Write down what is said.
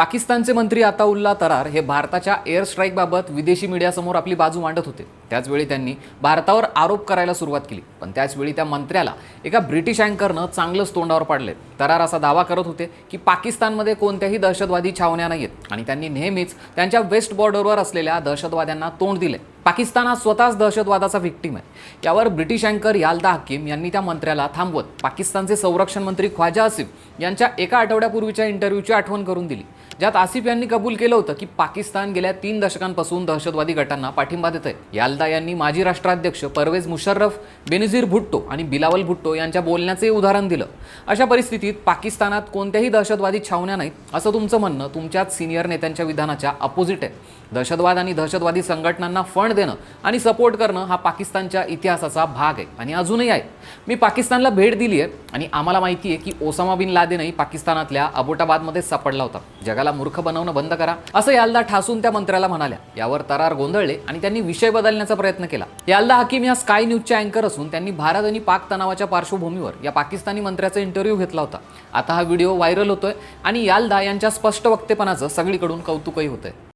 पाकिस्तानचे मंत्री अताउल्ला तरार हे भारताच्या एअर स्ट्राईकबाबत विदेशी मीडियासमोर आपली बाजू मांडत होते. त्याचवेळी त्यांनी भारतावर आरोप करायला सुरुवात केली. पण त्याचवेळी त्या मंत्र्याला एका ब्रिटिश अँकरनं चांगलंच तोंडावर पाडले. तरार असा दावा करत होते की पाकिस्तानमध्ये कोणत्याही दहशतवादी छावण्या नाहीत आणि त्यांनी नेहमीच त्यांच्या वेस्ट बॉर्डरवर असलेल्या दहशतवाद्यांना तोंड दिले. पाकिस्तान हा स्वतःच दहशतवादाचा विक्टीम आहे. यावर ब्रिटिश अँकर याल्दा हकीम यांनी त्या मंत्र्याला थांबवत पाकिस्तानचे संरक्षण मंत्री ख्वाजा आसिफ यांच्या एका आठवड्यापूर्वीच्या इंटरव्ह्यूची आठवण करून दिली. ज्यात आसिफ यांनी कबूल केलं होतं की पाकिस्तान गेल्या तीन दशकांपासून दहशतवादी गटांना पाठिंबा देत आहे. याल्दा यांनी माजी राष्ट्राध्यक्ष परवेज मुशर्रफ बेनझीर भुट्टो आणि बिलावल भुट्टो यांच्या बोलण्याचे उदाहरण दिलं. अशा परिस्थितीत पाकिस्तानात कोणत्याही दहशतवादी छावण्या नाहीत असं तुमचं म्हणणं तुमच्याच सिनियर नेत्यांच्या विधानाच्या अपोजिट आहे. दहशतवाद आणि दहशतवादी संघटनांना फंड देणं आणि सपोर्ट करणं हा पाकिस्तानच्या इतिहासाचा भाग आहे आणि अजूनही आहे. मी पाकिस्तानला भेट दिली आहे आणि आम्हाला माहिती आहे की ओसामा बिन लादेनही पाकिस्तानातल्या अबोटाबादमध्ये सापडला होता. जगाला मूर्ख बनवणं बंद करा असं यालदा ठासून त्या मंत्र्याला म्हणाल्या. यावर तरार गोंधळले आणि त्यांनी विषय बदलण्याचा प्रयत्न केला. याल्दा हकीम या स्काय न्यूजच्या अँकर असून त्यांनी भारत आणि पाक तणावाच्या पार्श्वभूमीवर या पाकिस्तानी मंत्र्याचा इंटरव्ह्यू घेतला होता. आता हा व्हिडिओ व्हायरल होतोय आणि यालदा यांच्या स्पष्ट वक्तेपणाचं सगळीकडून कौतुकही होतंय.